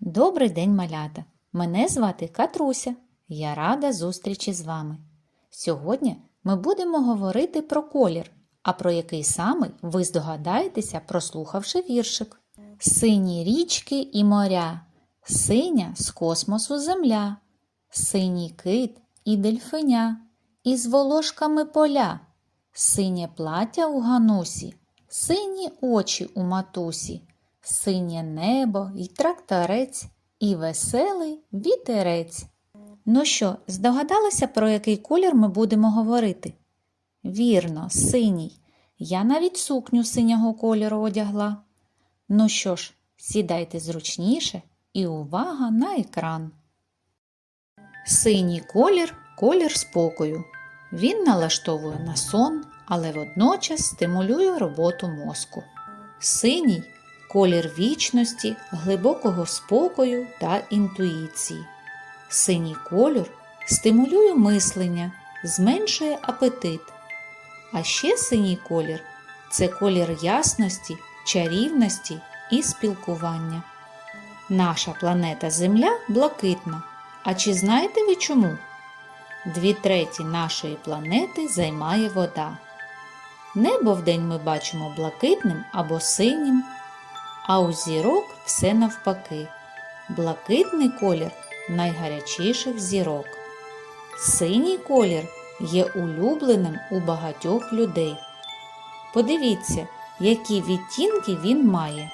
Добрий день, малята! Мене звати Катруся. Я рада зустрічі з вами. Сьогодні ми будемо говорити про колір, а про який саме ви здогадаєтеся, прослухавши віршик. Сині річки і моря, синя з космосу земля, синій кит і дельфиня, і з волошками поля, синє плаття у ганусі, сині очі у матусі, синє небо й тракторець, і веселий вітерець. Ну що, здогадалися, про який колір ми будемо говорити? Вірно, синій. Я навіть сукню синього кольору одягла. Ну що ж, сідайте зручніше і увага на екран. Синій колір колір спокою. Він налаштовує на сон, але водночас стимулює роботу мозку. Синій колір вічності, глибокого спокою та інтуїції. Синій колір стимулює мислення, зменшує апетит. А ще синій колір це колір ясності, чарівності і спілкування. Наша планета Земля блакитна. А чи знаєте ви чому? Дві треті нашої планети займає вода. Небо вдень ми бачимо блакитним або синім, а у зірок все навпаки. Блакитний колір найгарячіших зірок. Синій колір є улюбленим у багатьох людей. Подивіться, які відтінки він має.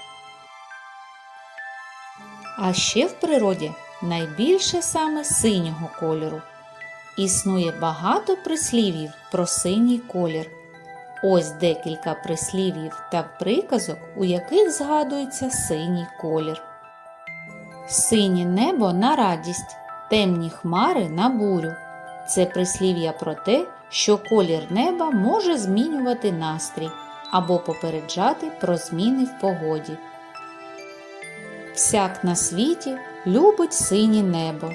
А ще в природі найбільше саме синього кольору. Існує багато прислів'їв про синій колір. Ось декілька прислів'їв та приказок, у яких згадується синій колір. Синє небо на радість, темні хмари на бурю. Це прислів'я про те, що колір неба може змінювати настрій або попереджати про зміни в погоді. Всяк на світі любить синє небо.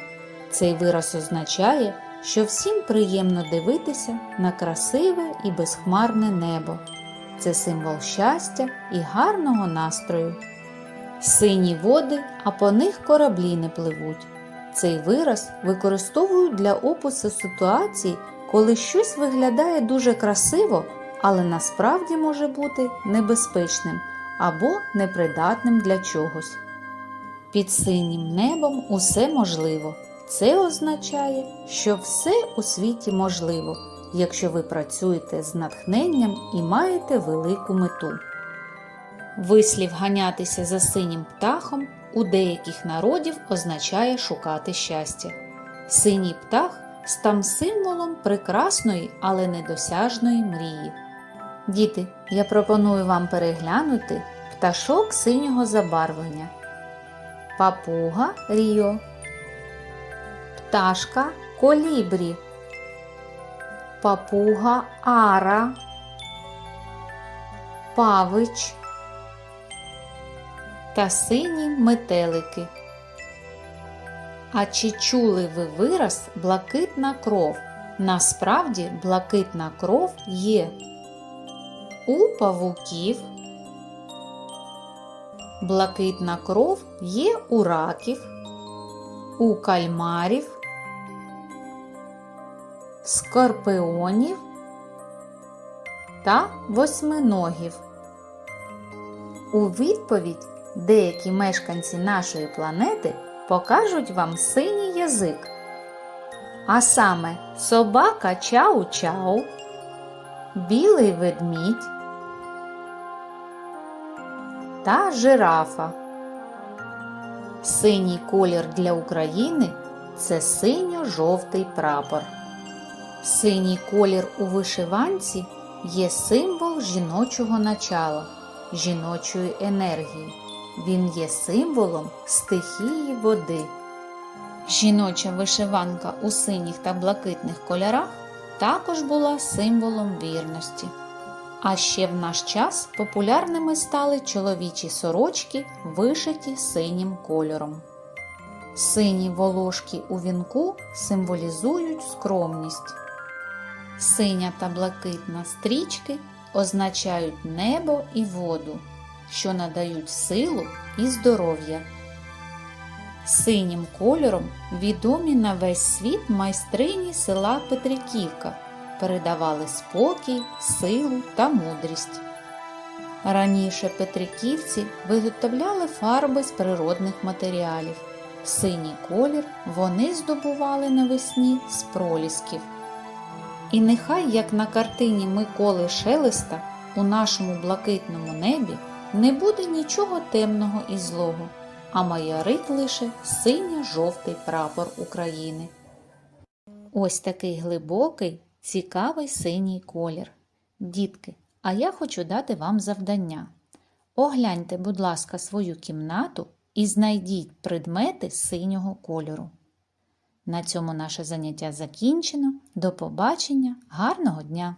Цей вираз означає, що всім приємно дивитися на красиве і безхмарне небо. Це символ щастя і гарного настрою. Сині води, а по них кораблі не пливуть. Цей вираз використовують для опису ситуацій, коли щось виглядає дуже красиво, але насправді може бути небезпечним або непридатним для чогось. Під синім небом усе можливо. Це означає, що все у світі можливо, якщо ви працюєте з натхненням і маєте велику мету. Вислів ганятися за синім птахом у деяких народів означає шукати щастя. Синій птах став символом прекрасної, але недосяжної мрії. Діти, я пропоную вам переглянути пташок синього забарвлення. Папуга Ріо, пташка Колібрі, папуга Ара, павич та сині метелики. А чи чули ви вираз блакитна кров? Насправді блакитна кров є у павуків. Блакитна кров є у раків, у кальмарів, скорпіонів та восьминогів. У відповідь деякі мешканці нашої планети покажуть вам синій язик. А саме собака чау-чау, білий ведмідь та жирафа. Синій колір для України це синьо-жовтий прапор. Синій колір у вишиванці є символ жіночого начала, жіночої енергії. Він є символом стихії води. Жіноча вишиванка у синіх та блакитних кольорах також була символом вірності. А ще в наш час популярними стали чоловічі сорочки, вишиті синім кольором. Сині волошки у вінку символізують скромність. Синя та блакитна стрічки означають небо і воду, що надають силу і здоров'я. Синім кольором відомі на весь світ майстрині села Петриківка передавали спокій, силу та мудрість. Раніше петриківці виготовляли фарби з природних матеріалів. Синій колір вони здобували навесні з пролісків. І нехай, як на картині Миколи Шелеста, у нашому блакитному небі не буде нічого темного і злого, а майорить лише синьо-жовтий прапор України. Ось такий глибокий, цікавий синій колір. Дітки, а я хочу дати вам завдання. Огляньте, будь ласка, свою кімнату і знайдіть предмети синього кольору. На цьому наше заняття закінчено. До побачення, гарного дня!